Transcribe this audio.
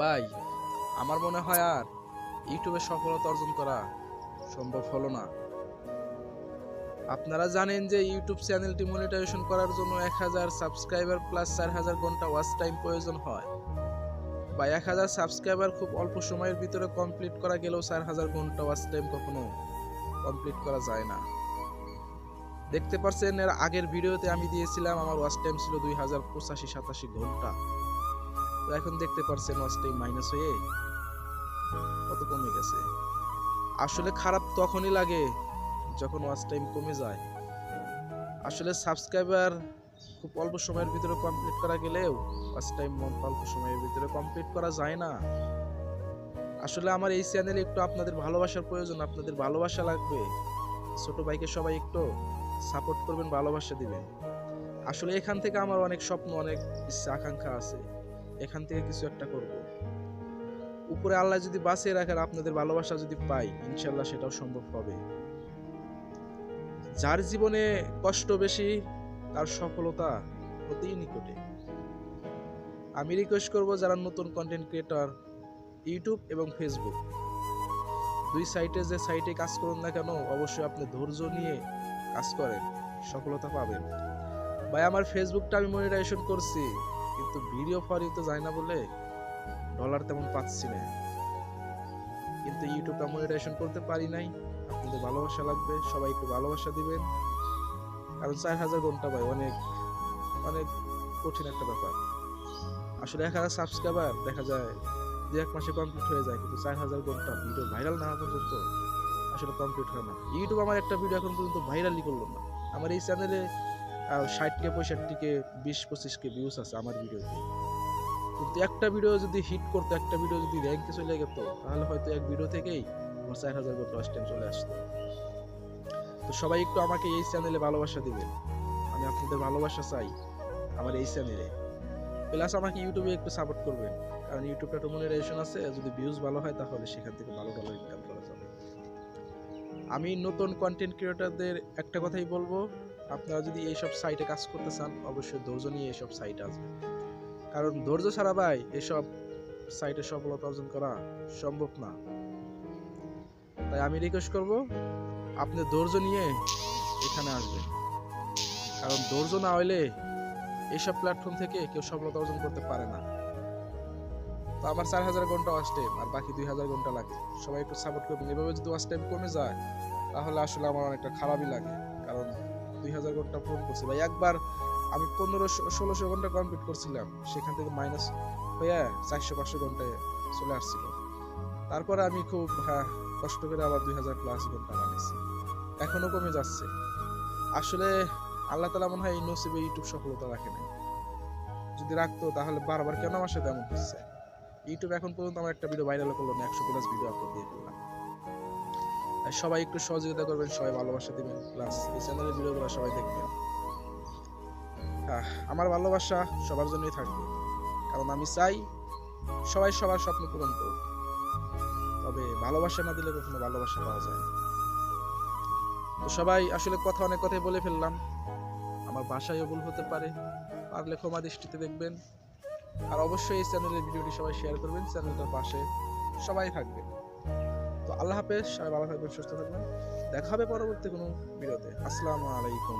ভাই, আমার মনে হয় আর ইউটিউবে সফলতা অর্জন করা সম্ভব হলো না। আপনারা জানেন যে ইউটিউব চ্যানেলটি মনিটাইজেশন করার জন্য এক হাজার সাবস্ক্রাইবার প্লাস চার হাজার ঘণ্টা ওয়াচ টাইম প্রয়োজন হয়। বা এক হাজার সাবস্ক্রাইবার খুব অল্প সময়ের ভিতরে কমপ্লিট করা গেলেও চার হাজার ঘণ্টা ওয়াচ টাইম কখনো কমপ্লিট করা যায় না। দেখতে পারছেন, এর আগের ভিডিওতে আমি দিয়েছিলাম, আমার ওয়াচ টাইম ছিল দুই হাজার পঁচাশি সাতাশি ঘণ্টা। তো এখন দেখতে পারছেন ওয়াচ টাইম মাইনাস হয়ে কত কমে গেছে। আসলে খারাপ তখনই লাগে যখন ওয়াচ টাইম কমে যায়। আসলে সাবস্ক্রাইবার খুব অল্প সময়ের ভিতরে কমপ্লিট করা গেলেও ওয়াচ টাইম অল্প সময়ের ভিতরে কমপ্লিট করা যায় না। আসলে আমার এই চ্যানেলে একটু আপনাদের ভালোবাসার প্রয়োজন, আপনাদের ভালোবাসা লাগবে। ছোট ভাইকে সবাই একটু সাপোর্ট করবেন, ভালোবাসা দিবেন। আসলে এখান থেকে আমার অনেক স্বপ্ন, অনেক ইচ্ছা, আকাঙ্ক্ষা আছে। এখান থেকে কিছু একটা করব। উপরে আল্লাহ যদি বাঁচিয়ে রাখার আপনাদের ভালোবাসা যদি পাই ইনশাল্লাহ সেটাও সম্ভব হবে। যার জীবনে কষ্ট বেশি, তার সফলতা অতি নিকটে। আমি রিকোয়েস্ট করব যারা নতুন কন্টেন্ট ক্রিয়েটর ইউটিউব এবং ফেসবুক দুই সাইটে যে সাইটে কাজ করুন না কেন, অবশ্যই আপনি ধৈর্য নিয়ে কাজ করেন, সফলতা পাবেন। ভাই, আমার ফেসবুকটা আমি মনিটাইজেশন করছি। কিন্তু ভিডিও ফরিও তো যায় না বলে ডলার তেমন পাচ্ছি না। কিন্তু ইউটিউবটা মনিটাইজেশন করতে পারি নাই। আপনাদের ভালোবাসা লাগবে, সবাই একটু ভালোবাসা দিবেন। কারণ চার হাজার ঘণ্টা ভাই, অনেক অনেক কঠিন একটা ব্যাপার। আসলে এক হাজার সাবস্ক্রাইবার দেখা যায় দু এক মাসে কমপ্লিট হয়ে যায়, কিন্তু চার হাজার ঘণ্টা ভিডিও ভাইরাল না হওয়া পর্যন্ত আসলে কমপ্লিট হয় না। ইউটিউব আমার একটা ভিডিও এখন পর্যন্ত ভাইরালই করল না। আমার এই চ্যানেলে ষাট কে পঁয়ষট্টি কে বিশ পঁচিশ কে ভিউস আছে আমার ভিডিওতে কিন্তু একটা ভিডিও যদি হিট করতো, একটা ভিডিও যদি র্যাঙ্কে চলে যেত তাহলে হয়তো এক ভিডিও থেকেই আমার চার হাজার ঘণ্টা ওয়াচ টাইম চলে আসতো। তো সবাই একটু আমাকে এই চ্যানেলে ভালোবাসা দিবেন। আমি আপনাদের ভালোবাসা চাই আমার এই চ্যানেলে প্লাস আমাকে ইউটিউবে একটু সাপোর্ট করবেন। কারণ ইউটিউবটা তো মনিটাইজেশন আছে, যদি ভিউজ ভালো হয় তাহলে সেখান থেকে ভালো ভালো ইনকাম করা যাবে। আমি নতুন কন্টেন্ট ক্রিয়েটারদের একটা কথাই বলব আপনারা যদি এইসব সাইটে কাজ করতে চান, অবশ্যই ধৈর্য নিয়ে এইসব সাইটে আসবেন। কারণ ধৈর্য ছাড়া ভাই এসব সাইটে সফলতা অর্জন করা সম্ভব না। তাই আমি রিকোয়েস্ট করব, আপনি ধৈর্য নিয়ে এখানে আসবেন। কারণ ধৈর্য না হইলে এইসব প্ল্যাটফর্ম থেকে কেউ সফলতা অর্জন করতে পারে না। তো আমার চার হাজার ঘণ্টা ওয়াচ টাইম আর বাকি দুই হাজার ঘণ্টা লাগে। সবাই একটু সাপোর্ট করবেন। এভাবে যদি ওয়াচ টাইম কমে যায়, তাহলে আসলে আমার অনেকটা খারাপই লাগে। কারণ দুই হাজার ঘণ্টা করছি। ভাই, একবার আমি ষোলোশো ঘণ্টা কমপ্লিট সেখান থেকে মাইনাস হয়ে ঘন্টায় চলে আসছিল। তারপরে আমি খুব কষ্ট করে আবার দুই হাজার প্লাস ঘণ্টা বানিয়েছি এখনও কমে যাচ্ছে। আসলে আল্লাহ তালা মনে হয় এই নসিবে ইউটিউব সফলতা রাখে নাই। যদি রাখতো তাহলে বারবার কেন আমার সাথে এমন হচ্ছে? ইউটিউব এখন পর্যন্ত আমার একটা ভিডিও ভাইরাল করল না, একশো প্লাস ভিডিও আপলোড দিয়ে তাই সবাই একটু সহযোগিতা করবেন, সবাই ভালোবাসা দিবেন। প্লাস এই চ্যানেলের ভিডিওগুলো সবাই দেখবেন। আমার ভালোবাসা সবার জন্যই থাকবে। কারণ আমি চাই সবাই সবার স্বপ্ন পূরণ করুক। তবে ভালোবাসা না দিলে কখনো ভালোবাসা পাওয়া যায় তো সবাই আসলে কথা অনেক কথাই বলে ফেললাম। আমার বাসায়ও ভুল হতে পারে। পারলে ক্ষমা দৃষ্টিতে দেখবেন। আর অবশ্যই এই চ্যানেলের ভিডিওটি সবাই শেয়ার করবেন। চ্যানেলটার পাশে সবাই থাকবেন। তো আল্লাহ হাফেজ, সবাই ভালো থাকবেন, সুস্থ থাকবেন। দেখা হবে পরবর্তী কোনো ভিডিওতে। আসসালামু আলাইকুম।